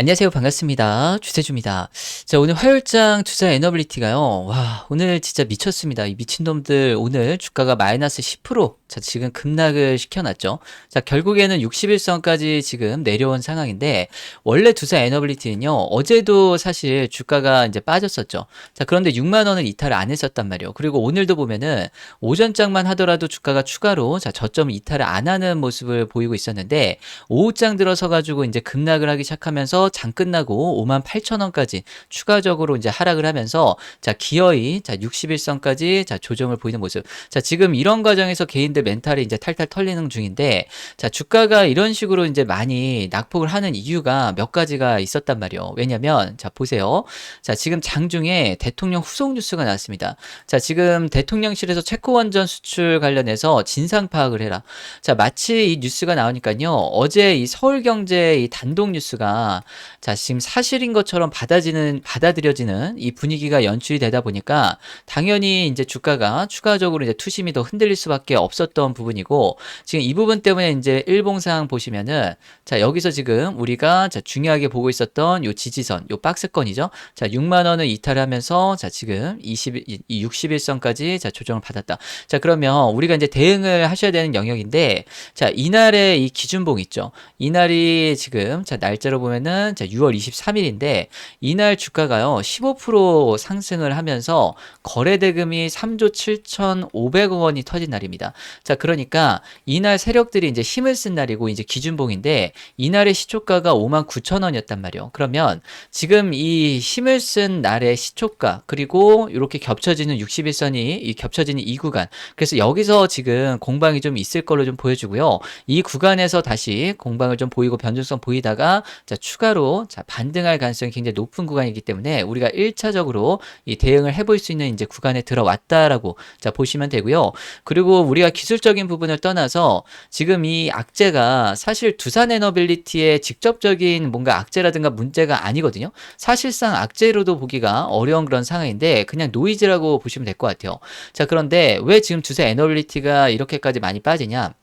안녕하세요. 반갑습니다. 주세주입니다. 자, 오늘 화요일장 투자 에너빌리티가요. 와, 오늘 진짜 미쳤습니다. 이 미친놈들 오늘 주가가 마이너스 10%. 자, 지금 급락을 시켜놨죠. 자, 결국에는 61선까지 지금 내려온 상황인데, 원래 투자 에너빌리티는요, 어제도 사실 주가가 이제 빠졌었죠. 자, 그런데 6만원을 이탈을 안 했었단 말이에요. 그리고 오늘도 보면은 오전장만 하더라도 주가가 추가로 자, 저점 이탈을 안 하는 모습을 보이고 있었는데, 오후장 들어서 가지고 이제 급락을 하기 시작하면서 장 끝나고 5만 8천 원까지 추가적으로 이제 하락을 하면서 자 기어이 자 61선까지 자 조정을 보이는 모습. 자 지금 이런 과정에서 개인들 멘탈이 이제 탈탈 털리는 중인데 자 주가가 이런 식으로 이제 많이 낙폭을 하는 이유가 몇 가지가 있었단 말이요. 왜냐면 자 보세요. 자 지금 장중에 대통령 후속 뉴스가 나왔습니다. 자 지금 대통령실에서 체코 원전 수출 관련해서 진상 파악을 해라. 자 마치 이 뉴스가 나오니까요. 어제 이 서울경제 이 단독 뉴스가 자, 지금 사실인 것처럼 받아지는, 받아들여지는 이 분위기가 연출이 되다 보니까 당연히 이제 주가가 추가적으로 이제 투심이 더 흔들릴 수밖에 없었 던 부분이고 지금 이 부분 때문에 이제 일봉상 보시면은 자, 여기서 지금 우리가 자, 중요하게 보고 있었던 요 지지선, 요 박스권이죠. 자, 6만 원을 이탈하면서 자, 지금 20, 이 61선까지 자, 조정을 받았다. 자, 그러면 우리가 이제 대응을 하셔야 되는 영역인데 자, 이날의 이 기준봉 있죠. 이날이 지금 자, 날짜로 보면은 자, 6월 23일인데 이날 주가가요. 15% 상승을 하면서 거래 대금이 3조 7,500억 원이 터진 날입니다. 자, 그러니까 이날 세력들이 이제 힘을 쓴 날이고 이제 기준봉인데 이날의 시초가가 5만 9천 원이었단 말이에요. 그러면 지금 이 힘을 쓴 날의 시초가 그리고 이렇게 겹쳐지는 61선이 이 겹쳐지는 이 구간. 그래서 여기서 지금 공방이 좀 있을 걸로 좀 보여주고요. 이 구간에서 다시 공방을 좀 보이고 변동성 보이다가 자, 추가로 자, 반등할 가능성이 굉장히 높은 구간이기 때문에 우리가 1차적으로 이 대응을 해볼 수 있는 이제 구간에 들어왔다라고 자, 보시면 되고요. 그리고 우리가 기술 적인 부분을 떠나서 지금 이 악재가 사실 두산 에너빌리티의 직접적인 뭔가 악재라든가 문제가 아니거든요. 사실상 악재로도 보기가 어려운 그런 상황인데 그냥 노이즈라고 보시면 될 것 같아요. 자, 그런데 왜 지금 두산 에너빌리티가 이렇게까지 많이 빠지냐?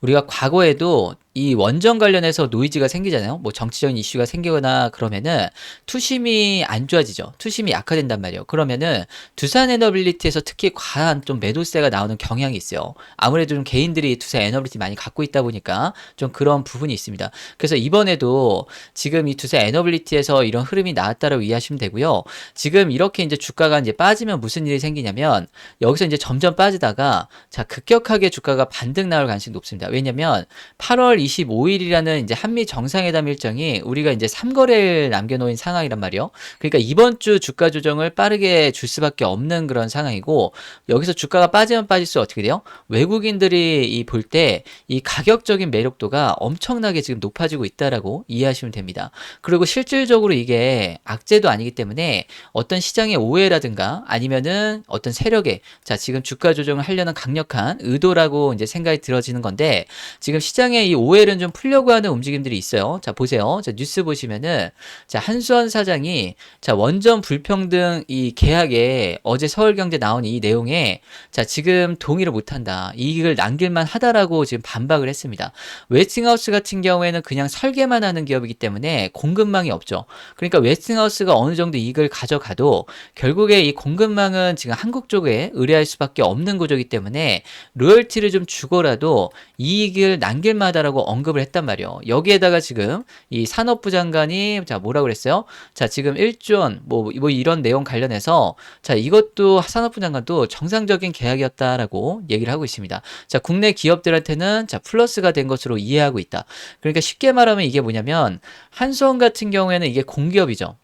우리가 과거에도 이 원전 관련해서 노이즈가 생기잖아요. 뭐 정치적인 이슈가 생기거나 그러면은 투심이 안 좋아지죠. 투심이 약화된단 말이에요. 그러면은 두산 에너빌리티에서 특히 과한 좀 매도세가 나오는 경향이 있어요. 아무래도 좀 개인들이 두산 에너빌리티 많이 갖고 있다 보니까 좀 그런 부분이 있습니다. 그래서 이번에도 지금 이 두산 에너빌리티에서 이런 흐름이 나왔다라고 이해하시면 되고요. 지금 이렇게 이제 주가가 이제 빠지면 무슨 일이 생기냐면 여기서 이제 점점 빠지다가 자 급격하게 주가가 반등 나올 가능성이 높습니다. 왜냐면 8월 25일이라는 이제 한미 정상회담 일정이 우리가 이제 3거래를 남겨놓은 상황이란 말이요. 그러니까 이번 주 주가 조정을 빠르게 줄 수밖에 없는 그런 상황이고 여기서 주가가 빠지면 빠질수록 어떻게 돼요? 외국인들이 이 볼 때 이 가격적인 매력도가 엄청나게 지금 높아지고 있다라고 이해하시면 됩니다. 그리고 실질적으로 이게 악재도 아니기 때문에 어떤 시장의 오해라든가 아니면은 어떤 세력의 자 지금 주가 조정을 하려는 강력한 의도라고 이제 생각이 들어지는 건데 지금 시장의 이 오해 는 좀 풀려고 하는 움직임들이 있어요. 자, 보세요. 자, 뉴스 보시면은, 자, 한수원 사장이, 자, 원전 불평등 이 계약에 어제 서울경제 나온 이 내용에, 자, 지금 동의를 못 한다. 이익을 남길만 하다라고 지금 반박을 했습니다. 웨스팅하우스 같은 경우에는 그냥 설계만 하는 기업이기 때문에 공급망이 없죠. 그러니까 웨스팅하우스가 어느 정도 이익을 가져가도 결국에 이 공급망은 지금 한국 쪽에 의뢰할 수밖에 없는 구조이기 때문에 로열티를 좀 주고라도 이익을 남길 만하다라고 있다라고 언급을 했단 말이에요. 여기에다가 지금 이 산업부 장관이 자 뭐라고 그랬어요? 자 지금 1조 뭐, 뭐 이런 내용 관련해서 자 이것도 산업부 장관도 정상적인 계약이었다라고 얘기를 하고 있습니다. 자 국내 기업들한테는 자 플러스가 된 것으로 이해하고 있다. 그러니까 쉽게 말하면 이게 뭐냐면 한수원 같은 경우에는 이게 공기업이죠.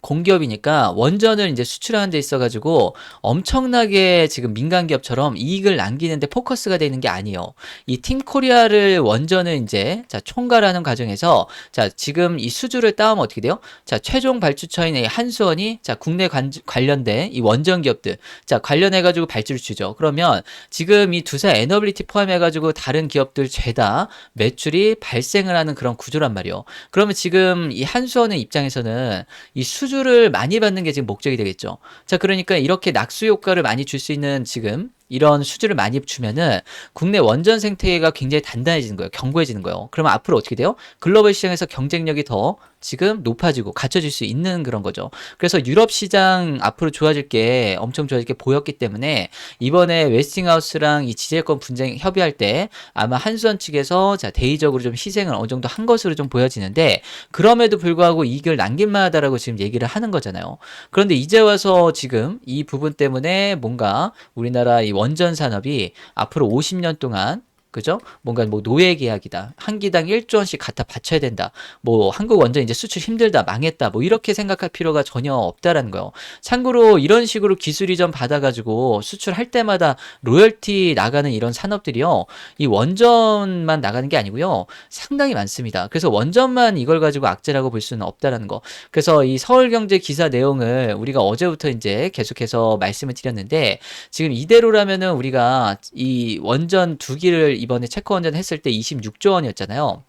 공기업이니까 원전을 이제 수출하는 데 있어 가지고 엄청나게 지금 민간 기업처럼 이익을 남기는데 포커스가 되는 게 아니에요. 이 팀 코리아를 원전을 이제 자 총괄하는 과정에서 자 지금 이 수주를 따오면 어떻게 돼요? 자 최종 발주처인 한수원이 자 국내 관, 관련된 이 원전 기업들 자 관련해 가지고 발주를 주죠. 그러면 지금 이 두사 에너빌리티 포함해 가지고 다른 기업들 죄다 매출이 발생을 하는 그런 구조란 말이에요. 그러면 지금 이 한수원의 입장에서는 이 수, 수주를 많이 받는 게 지금 목적이 되겠죠. 자, 그러니까 이렇게 낙수 효과를 많이 줄 수 있는 지금 이런 수주를 많이 주면은 국내 원전 생태계가 굉장히 단단해지는 거예요. 견고해지는 거예요. 그러면 앞으로 어떻게 돼요? 글로벌 시장에서 경쟁력이 더 지금 높아지고 갖춰질 수 있는 그런 거죠. 그래서 유럽 시장 앞으로 좋아질 게 엄청 좋아질 게 보였기 때문에 이번에 웨스팅하우스랑 이 지재권 분쟁 협의할 때 아마 한수원 측에서 자 대의적으로 좀 희생을 어느 정도 한 것으로 좀 보여지는데 그럼에도 불구하고 이익을 남길 만하다라고 지금 얘기를 하는 거잖아요. 그런데 이제 와서 지금 이 부분 때문에 뭔가 우리나라 이 원전 산업이 앞으로 50년 동안 그죠? 뭔가 뭐 노예 계약이다. 한 기당 1조 원씩 갖다 바쳐야 된다. 뭐 한국 원전 이제 수출 힘들다. 망했다. 뭐 이렇게 생각할 필요가 전혀 없다라는 거예요. 참고로 이런 식으로 기술 이전 받아 가지고 수출할 때마다 로열티 나가는 이런 산업들이요. 이 원전만 나가는 게 아니고요. 상당히 많습니다. 그래서 원전만 이걸 가지고 악재라고 볼 수는 없다라는 거. 그래서 이 서울경제 기사 내용을 우리가 어제부터 이제 계속해서 말씀을 드렸는데 지금 이대로라면은 우리가 이 원전 두 기를 이번에 체크 원전 했을 때 26조 원이었잖아요.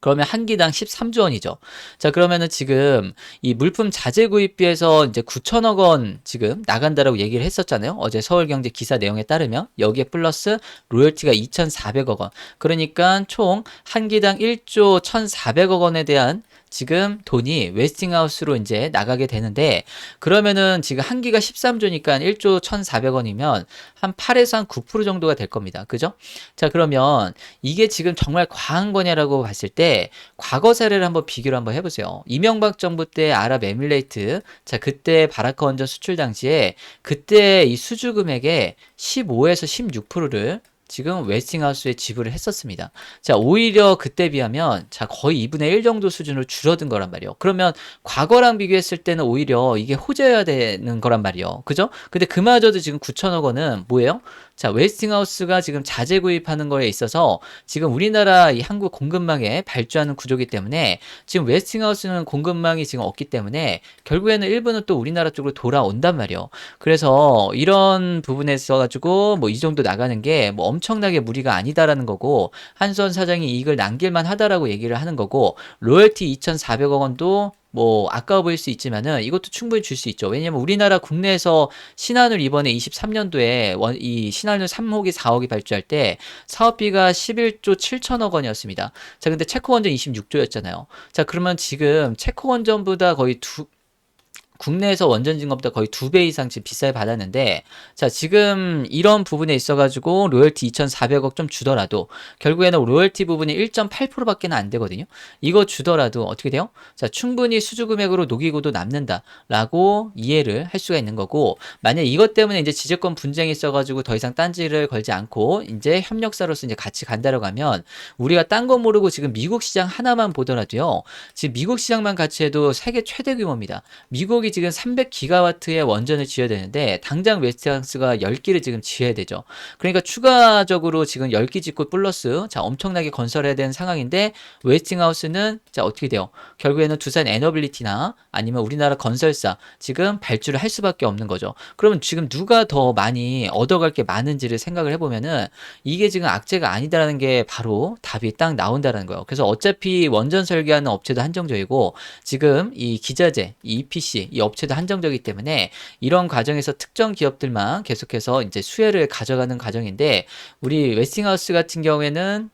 그러면 한 기당 13조 원이죠. 자, 그러면은 지금 이 물품 자재 구입비에서 이제 9천억 원 지금 나간다라고 얘기를 했었잖아요. 어제 서울경제 기사 내용에 따르면 여기에 플러스 로열티가 2,400억 원. 그러니까 총 한 기당 1조 1,400억 원에 대한 지금 돈이 웨스팅하우스로 이제 나가게 되는데 그러면은 지금 한 기가 13조니까 1조 1,400원이면 한 8에서 한 9% 정도가 될 겁니다. 그죠? 자, 그러면 이게 지금 정말 과한 거냐라고 봤을 때 과거 사례를 한번 비교를 한번 해 보세요. 이명박 정부 때 아랍에밀레이트 자, 그때 바라카 원전 수출 당시에 그때 이 수주 금액의 15에서 16%를 지금 웨스팅하우스에 지불을 했었습니다. 자, 오히려 그때 비하면 자, 거의 2분의 1 정도 수준으로 줄어든 거란 말이에요. 그러면 과거랑 비교했을 때는 오히려 이게 호재여야 되는 거란 말이에요. 그죠? 근데 그마저도 지금 9천억 원은 뭐예요? 자, 웨스팅하우스가 지금 자재 구입하는 거에 있어서 지금 우리나라 이 한국 공급망에 발주하는 구조기 때문에 지금 웨스팅하우스는 공급망이 지금 없기 때문에 결국에는 일부는 또 우리나라 쪽으로 돌아온단 말이에요. 그래서 이런 부분에 서 가지고 뭐 이 정도 나가는 게 뭐 엄청나게 무리가 아니다라는 거고 한수원 사장이 이익을 남길만 하다라고 얘기를 하는 거고 로열티 2,400억 원도 뭐 아까워 보일 수 있지만은 이것도 충분히 줄 수 있죠. 왜냐면 우리나라 국내에서 신한울 이번에 23년도에 원, 이 신한울 3호기 4호기 발주할 때 사업비가 11조 7천억 원이었습니다. 자, 근데 체코 원전 26조였잖아요. 자, 그러면 지금 체코 원전보다 거의 두 국내에서 원전 진급보다 거의 두 배 이상 지금 비싸게 받았는데 자 지금 이런 부분에 있어가지고 로열티 2,400억 좀 주더라도 결국에는 로열티 부분이 1.8%밖에 안 되거든요. 이거 주더라도 어떻게 돼요? 자 충분히 수주 금액으로 녹이고도 남는다라고 이해를 할 수가 있는 거고 만약 이것 때문에 이제 지재권 분쟁이 있어가지고 더 이상 딴지를 걸지 않고 이제 협력사로서 이제 같이 간다라고 하면 우리가 딴 거 모르고 지금 미국 시장 하나만 보더라도요. 지금 미국 시장만 같이 해도 세계 최대 규모입니다. 미국이 지금 300기가와트의 원전을 지어야 되는데 당장 웨스트하우스가 10기를 지금 지어야 되죠. 그러니까 추가적으로 지금 10기 짓고 플러스 자 엄청나게 건설해야 되는 상황인데 웨스팅하우스는 자 어떻게 돼요? 결국에는 두산 에너빌리티나 아니면 우리나라 건설사 지금 발주를 할 수밖에 없는 거죠. 그러면 지금 누가 더 많이 얻어갈 게 많은지를 생각을 해보면은 이게 지금 악재가 아니다라는 게 바로 답이 딱 나온다는 거예요. 그래서 어차피 원전 설계하는 업체도 한정적이고 지금 이 기자재, 이 EPC, 이 업체도 한정적이기 때문에 이런 과정에서 특정 기업들만 계속해서 이제 수혜를 가져가는 과정인데 우리 웨스팅하우스 같은 경우에는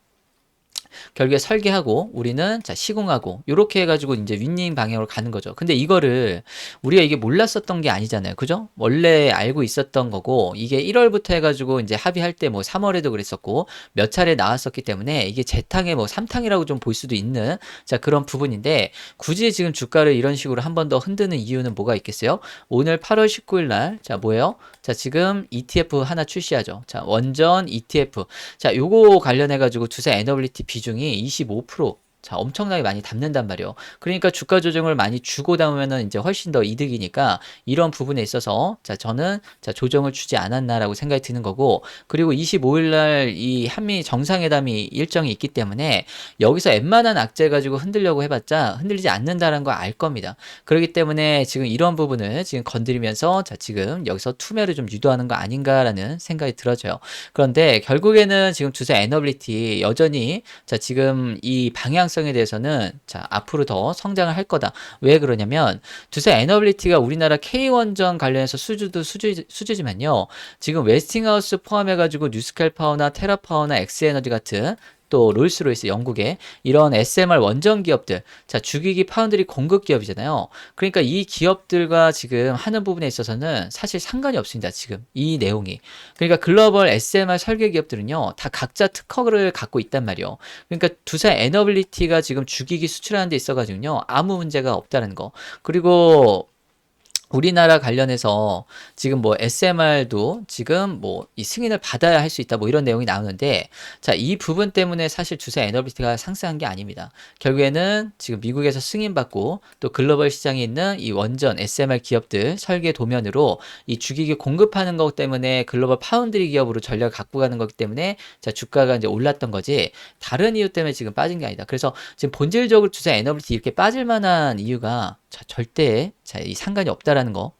결국에 설계하고 우리는 자 시공하고 이렇게 해가지고 이제 윈닝 방향으로 가는 거죠. 근데 이거를 우리가 이게 몰랐었던 게 아니잖아요, 그죠? 원래 알고 있었던 거고 이게 1월부터 해가지고 이제 합의할 때 뭐 3월에도 그랬었고 몇 차례 나왔었기 때문에 이게 재탕의 뭐 3탕이라고 좀 볼 수도 있는 자 그런 부분인데 굳이 지금 주가를 이런 식으로 한 번 더 흔드는 이유는 뭐가 있겠어요? 오늘 8월 19일 날 자 뭐예요? 자 지금 ETF 하나 출시하죠. 자 원전 ETF 자 요거 관련해 가지고 두세 에너빌리티 비중 비중이 25% 자, 엄청나게 많이 담는단 말이에요. 그러니까 주가 조정을 많이 주고 담으면은 이제 훨씬 더 이득이니까 이런 부분에 있어서 자, 저는 자, 조정을 주지 않았나라고 생각이 드는 거고 그리고 25일 날 이 한미 정상회담이 일정이 있기 때문에 여기서 웬만한 악재 가지고 흔들려고 해봤자 흔들리지 않는다는 걸 알 겁니다. 그렇기 때문에 지금 이런 부분을 지금 건드리면서 자, 지금 여기서 투매를 좀 유도하는 거 아닌가라는 생각이 들어져요. 그런데 결국에는 지금 주사 에너빌리티 여전히 자, 지금 이 방향성 방향성에 대해서는 자, 앞으로 더 성장을 할 거다. 왜 그러냐면 두산 에너빌리티가 우리나라 K1전 관련해서 수주도 수주, 수주지만요. 지금 웨스팅하우스 포함해가지고 뉴스칼 파워나 테라 파워나 엑스에너지 같은 또 롤스로이스 영국의 이런 SMR 원전 기업들 자 주기기 파운드리 공급 기업이잖아요. 그러니까 이 기업들과 지금 하는 부분에 있어서는 사실 상관이 없습니다. 지금 이 내용이 그러니까 글로벌 SMR 설계 기업들은요 다 각자 특허를 갖고 있단 말이요. 그러니까 두산 에너빌리티가 지금 주기기 수출하는 데 있어 가지고요 아무 문제가 없다는 거 그리고 우리나라 관련해서 지금 뭐 SMR도 지금 뭐 이 승인을 받아야 할 수 있다 뭐 이런 내용이 나오는데 자, 이 부분 때문에 사실 주세 에너비티가 상승한 게 아닙니다. 결국에는 지금 미국에서 승인받고 또 글로벌 시장에 있는 이 원전 SMR 기업들 설계 도면으로 이 주기기 공급하는 것 때문에 글로벌 파운드리 기업으로 전략을 갖고 가는 거기 때문에 자, 주가가 이제 올랐던 거지 다른 이유 때문에 지금 빠진 게 아니다. 그래서 지금 본질적으로 주세 에너비티 이렇게 빠질 만한 이유가 자, 절대 자, 이 상관이 없다라는 거.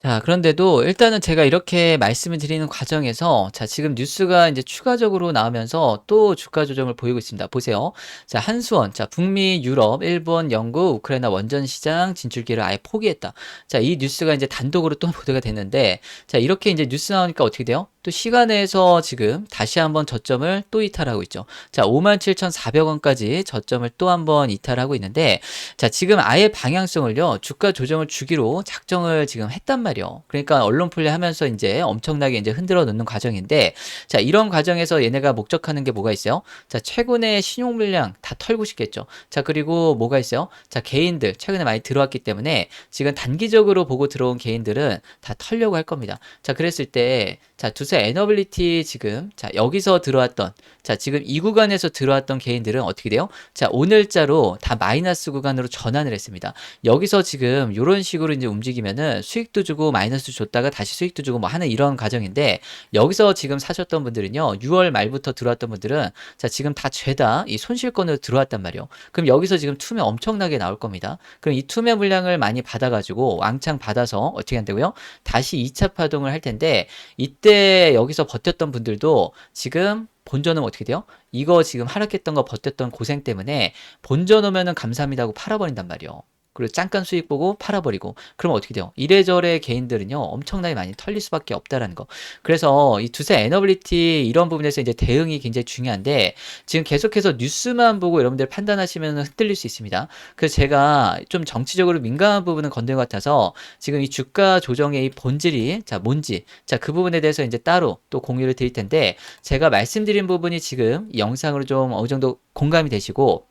자, 그런데도 일단은 제가 이렇게 말씀을 드리는 과정에서 자, 지금 뉴스가 이제 추가적으로 나오면서 또 주가 조정을 보이고 있습니다. 보세요. 자, 한수원. 자, 북미, 유럽, 일본, 영국, 우크라이나 원전 시장 진출기를 아예 포기했다. 자, 이 뉴스가 이제 단독으로 또 보도가 됐는데 자, 이렇게 이제 뉴스 나오니까 어떻게 돼요? 또 시간에서 지금 다시 한번 저점을 또 이탈하고 있죠. 자, 57,400원까지 저점을 또 한번 이탈하고 있는데 자, 지금 아예 방향성을요. 주가 조정을 주기로 작정을 지금 했단 말이요. 그러니까 언론 플레이 하면서 이제 엄청나게 이제 흔들어 놓는 과정인데 자, 이런 과정에서 얘네가 목적하는 게 뭐가 있어요? 자, 최근에 신용 물량 다 털고 싶겠죠. 자, 그리고 뭐가 있어요? 자, 개인들 최근에 많이 들어왔기 때문에 지금 단기적으로 보고 들어온 개인들은 다 털려고 할 겁니다. 자, 그랬을 때 자, 두세 에너빌리티 지금 자, 여기서 들어왔던 자, 지금 이 구간에서 들어왔던 개인들은 어떻게 돼요? 자, 오늘자로 다 마이너스 구간으로 전환을 했습니다. 여기서 지금 이런 식으로 이제 움직이면은 수익도 주고 마이너스 줬다가 다시 수익도 주고 뭐 하는 이런 과정인데 여기서 지금 사셨던 분들은요. 6월 말부터 들어왔던 분들은 자, 지금 다 죄다 이 손실권으로 들어왔단 말이에요. 그럼 여기서 지금 투매 엄청나게 나올 겁니다. 그럼 이 투매 물량을 많이 받아 가지고 왕창 받아서 어떻게 한다고요? 다시 2차 파동을 할 텐데 이때 여기서 버텼던 분들도 지금 본전은 어떻게 돼요? 이거 지금 하락했던 거 버텼던 고생 때문에 본전 오면은 감사합니다 하고 팔아버린단 말이에요. 그리고 잠깐 수익 보고 팔아버리고 그럼 어떻게 돼요? 이래저래 개인들은요 엄청나게 많이 털릴 수밖에 없다라는 거. 그래서 이 두세 에너빌리티 이런 부분에서 이제 대응이 굉장히 중요한데 지금 계속해서 뉴스만 보고 여러분들 판단하시면 흔들릴 수 있습니다. 그래서 제가 좀 정치적으로 민감한 부분은 건든 것 같아서 지금 이 주가 조정의 이 본질이 자 뭔지 자 그 부분에 대해서 이제 따로 또 공유를 드릴 텐데 제가 말씀드린 부분이 지금 영상으로 좀 어느 정도 공감이 되시고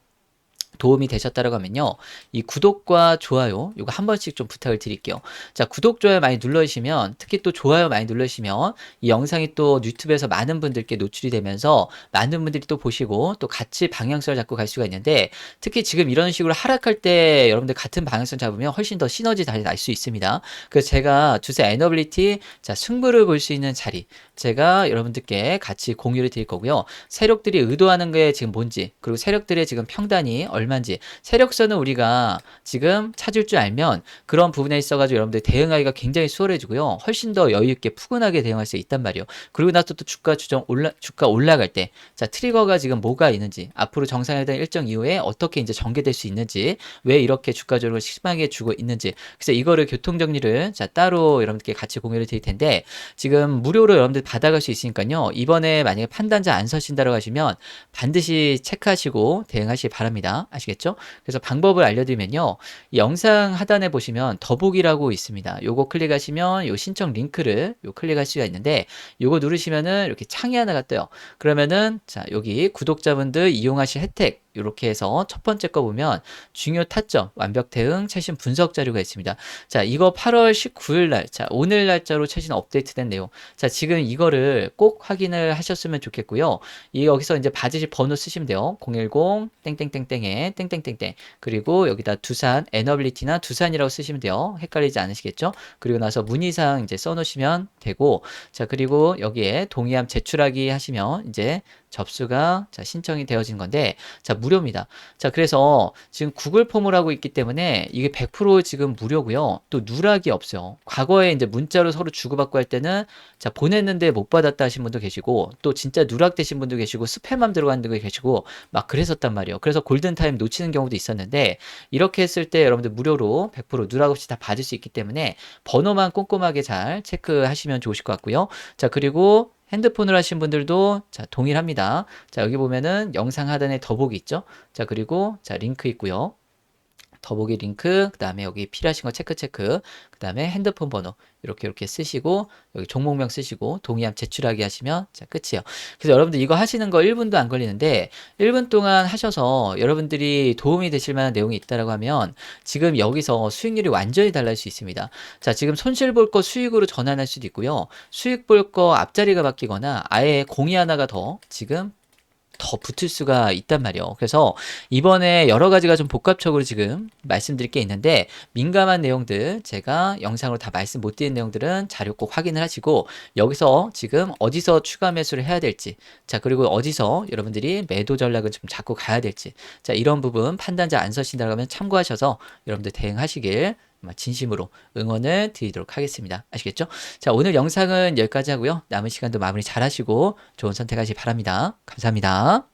도움이 되셨다라고 하면요. 이 구독과 좋아요, 이거 한 번씩 좀 부탁을 드릴게요. 자, 구독, 좋아요 많이 눌러주시면, 특히 또 좋아요 많이 눌러주시면, 이 영상이 또 유튜브에서 많은 분들께 노출이 되면서, 많은 분들이 또 보시고, 또 같이 방향성을 잡고 갈 수가 있는데, 특히 지금 이런 식으로 하락할 때 여러분들 같은 방향성 잡으면 훨씬 더 시너지 잘 날 수 있습니다. 그래서 제가 주세 에너빌리티, 자, 승부를 볼 수 있는 자리, 제가 여러분들께 같이 공유를 드릴 거고요. 세력들이 의도하는 게 지금 뭔지, 그리고 세력들의 지금 평단이 얼 마인지, 세력선은 우리가 지금 찾을 줄 알면 그런 부분에 있어가지고 여러분들 대응하기가 굉장히 수월해지고요. 훨씬 더 여유 있게 푸근하게 대응할 수 있단 말이에요. 그리고 나서 또 주가 주정 올라, 주가 올라갈 때, 자, 트리거가 지금 뭐가 있는지, 앞으로 대한 일정 이후에 어떻게 이제 전개될 수 있는지, 왜 이렇게 주가 조정을 심하게 주고 있는지, 그래서 이거를 교통 정리를 자, 따로 여러분들께 같이 공유를 드릴 텐데, 지금 무료로 여러분들 받아갈 수 있으니까요. 이번에 만약에 판단자 안 서신다고 하시면 반드시 체크하시고 대응하시기 바랍니다. 아시겠죠? 그래서 방법을 알려드리면요. 영상 하단에 보시면 더보기라고 있습니다. 요거 클릭하시면 요 신청 링크를 요 클릭할 수가 있는데 요거 누르시면은 이렇게 창이 하나가 떠요. 그러면은 자 여기 구독자분들 이용하실 혜택 이렇게 해서 첫 번째 거 보면 중요 타점, 완벽 대응, 최신 분석 자료가 있습니다. 자, 이거 8월 19일 날, 자, 오늘 날짜로 최신 업데이트된 내용. 자, 지금 이거를 꼭 확인을 하셨으면 좋겠고요. 이 여기서 이제 받으실 번호 쓰시면 돼요. 010 땡땡땡땡에 땡땡땡땡. 그리고 여기다 두산 에너빌리티나 두산이라고 쓰시면 돼요. 헷갈리지 않으시겠죠? 그리고 나서 문의사항 이제 써놓으시면 되고, 자, 그리고 여기에 동의함 제출하기 하시면 이제 접수가 자, 신청이 되어진 건데, 자, 무료입니다. 자, 그래서 지금 구글 폼을 하고 있기 때문에 이게 100% 지금 무료고요. 또 누락이 없어요. 과거에 이제 문자로 서로 주고받고 할 때는 자, 보냈는데 못 받았다 하신 분도 계시고 또 진짜 누락되신 분도 계시고 스팸만 들어간 분도 계시고 막 그랬었단 말이에요. 그래서 골든 타임 놓치는 경우도 있었는데 이렇게 했을 때 여러분들 무료로 100% 누락 없이 다 받을 수 있기 때문에 번호만 꼼꼼하게 잘 체크하시면 좋으실 것 같고요. 자, 그리고 핸드폰으로 하신 분들도 자, 동일합니다. 자, 여기 보면은 영상 하단에 더보기 있죠? 자, 그리고 자, 링크 있고요. 더보기 링크, 그 다음에 여기 필요하신 거 체크 체크, 그 다음에 핸드폰 번호 이렇게 이렇게 쓰시고 여기 종목명 쓰시고 동의함 제출하기 하시면 자 끝이에요. 그래서 여러분들 이거 하시는 거 1분도 안 걸리는데 1분 동안 하셔서 여러분들이 도움이 되실 만한 내용이 있다라고 하면 지금 여기서 수익률이 완전히 달라질 수 있습니다. 자 지금 손실 볼 거 수익으로 전환할 수도 있고요. 수익 볼 거 앞자리가 바뀌거나 아예 공이 하나가 더 지금 더 붙을 수가 있단 말이에요. 그래서 이번에 여러 가지가 좀 복합적으로 지금 말씀드릴 게 있는데 민감한 내용들 제가 영상으로 다 말씀 못 드린 내용들은 자료 꼭 확인을 하시고 여기서 지금 어디서 추가 매수를 해야 될지 자 그리고 어디서 여러분들이 매도 전략을 좀 잡고 가야 될지 자 이런 부분 판단자 안 서신다고 하면 참고하셔서 여러분들 대응하시길 진심으로 응원을 드리도록 하겠습니다. 아시겠죠? 자, 오늘 영상은 여기까지 하고요. 남은 시간도 마무리 잘 하시고 좋은 선택하시기 바랍니다. 감사합니다.